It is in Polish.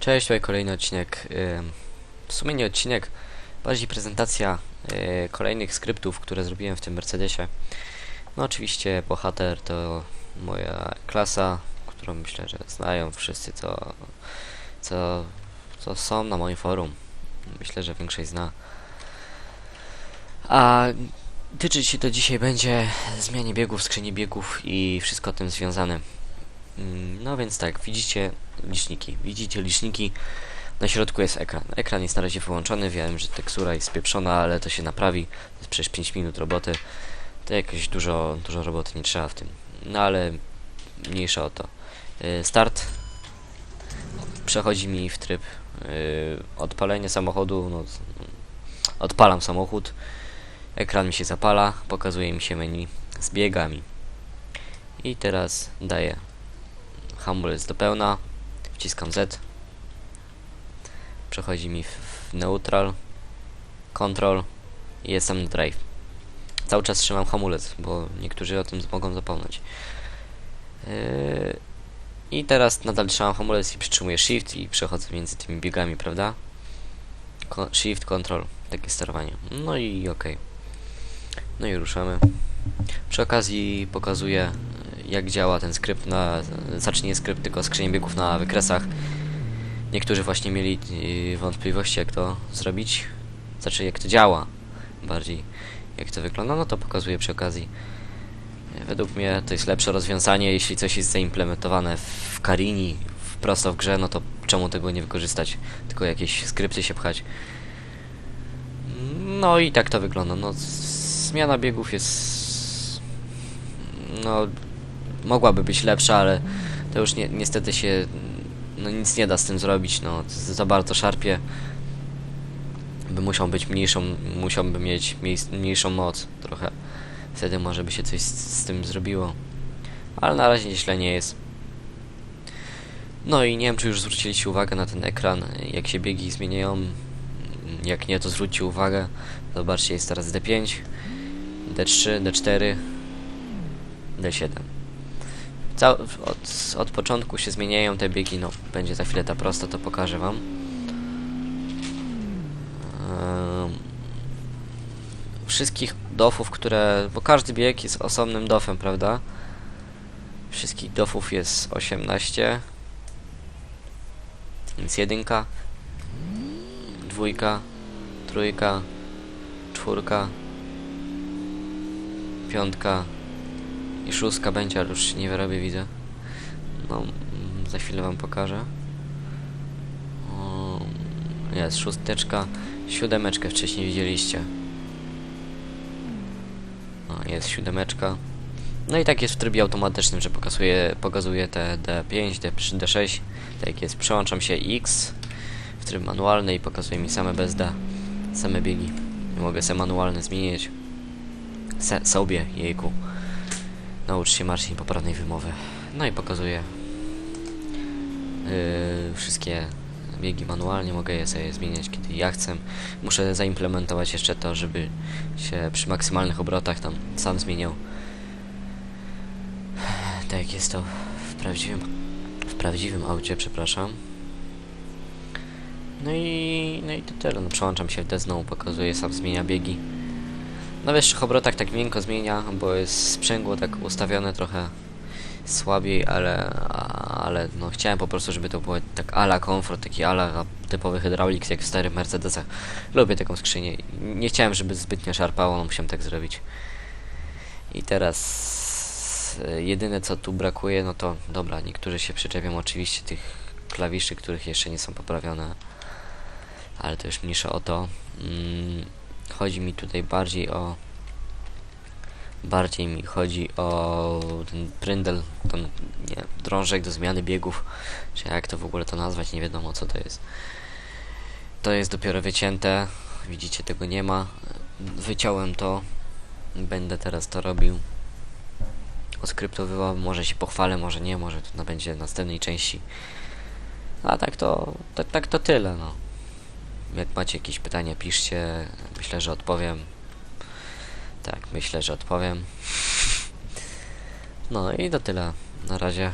Cześć, tutaj kolejny odcinek. W sumie nie odcinek, bardziej prezentacja y, kolejnych skryptów, które zrobiłem w tym Mercedesie. No oczywiście bohater to moja klasa, którą myślę, że znają wszyscy, co, co, co są na moim forum. Myślę, że większość zna. A tyczyć się to dzisiaj będzie zmianie biegów, skrzyni biegów i wszystko tym związane. Mm, No więc tak, widzicie liczniki. Widzicie liczniki. Na środku jest ekran. Ekran jest na razie wyłączony. Wiem, że tekstura jest spieprzona, ale to się naprawi. To jest przecież 5 minut roboty. To jakoś dużo, dużo roboty nie trzeba w tym. No ale mniejsza o to. Yy, Start. Przechodzi mi w tryb yy, odpalenia samochodu. No, odpalam samochód. Ekran mi się zapala. Pokazuje mi się menu z biegami. I teraz daję hamulec do pełna, wciskam Z, przechodzi mi w, w neutral, control i jestem drive. Cały czas trzymam hamulec, bo niektórzy o tym mogą zapomnieć. Yy, I teraz nadal trzymam hamulec i przytrzymuję shift i przechodzę między tymi biegami, prawda? Ko shift, control, takie sterowanie. No i ok. No i ruszamy. Przy okazji pokazuję jak działa ten skrypt na... Znaczy nie skrypt, tylko skrzynię biegów na wykresach. Niektórzy właśnie mieli yy, wątpliwości, jak to zrobić. Znaczy, jak to działa. Bardziej, jak to wygląda, no to pokazuję przy okazji. Według mnie to jest lepsze rozwiązanie, jeśli coś jest zaimplementowane w Karini, prosto w grze, no to czemu tego nie wykorzystać? Tylko jakieś skrypty się pchać. No i tak to wygląda. No, zmiana biegów jest... No, mogłaby być lepsza, ale to już nie, niestety się no nic nie da z tym zrobić, no za bardzo szarpie. By musiał być mniejszą, musiałby mieć mniejszą moc trochę. Wtedy może by się coś z, z tym zrobiło. Ale na razie źle nie jest. No i nie wiem czy już zwróciliście uwagę na ten ekran. Jak się biegi zmieniają jak nie to zwróćcie uwagę. Zobaczcie jest teraz D5 D3, D4 D7 Cał od, od początku się zmieniają te biegi, no będzie za chwilę ta prosta, to pokażę wam. Ehm, wszystkich dofów, które, bo każdy bieg jest osobnym dofem, prawda? Wszystkich dofów jest 18. Więc jedynka, dwójka, trójka, czwórka, piątka, i szóstka będzie, ale już się nie wyrobię, widzę. No, mm, za chwilę wam pokażę. O, jest szósteczka, siódemeczkę wcześniej widzieliście. O, jest siódemeczka. No i tak jest w trybie automatycznym, że pokazuje, pokazuje te D5, D, D6. Tak jest, przełączam się X w tryb manualny i pokazuje mi same bez D, same biegi. Mogę sobie manualne zmienić. Se, sobie, jejku. Naucz się Marcin poprawnej wymowy. No i pokazuję yy, wszystkie biegi manualnie. Mogę je sobie zmieniać kiedy ja chcę. Muszę zaimplementować jeszcze to, żeby się przy maksymalnych obrotach tam sam zmieniał. Tak jak jest to w prawdziwym, w prawdziwym aucie, przepraszam. No i, no i to tyle. No, przełączam się w D znowu, pokazuje, sam zmienia biegi. Na wyższych obrotach tak miękko zmienia, bo jest sprzęgło tak ustawione trochę słabiej, ale, ale no chciałem po prostu, żeby to było tak ala komfort, taki ala typowy hydraulik jak w starym Mercedesach. Lubię taką skrzynię. Nie chciałem, żeby zbytnio szarpało, no musiałem tak zrobić. I teraz e, jedyne co tu brakuje, no to dobra, niektórzy się przyczepią oczywiście tych klawiszy, których jeszcze nie są poprawione, ale to już mniejsza o to. Mm, chodzi mi tutaj bardziej o bardziej mi chodzi o ten pryndel, ten nie, drążek do zmiany biegów, czy jak to w ogóle to nazwać, nie wiadomo co to jest. To jest dopiero wycięte, widzicie tego nie ma. Wyciąłem to, będę teraz to robił. Oskryptowywał, może się pochwalę, może nie, może to będzie w następnej części. A tak to, tak, tak to tyle, no. Jak macie jakieś pytania, piszcie. Myślę, że odpowiem. Tak, myślę, że odpowiem. No i to tyle. Na razie.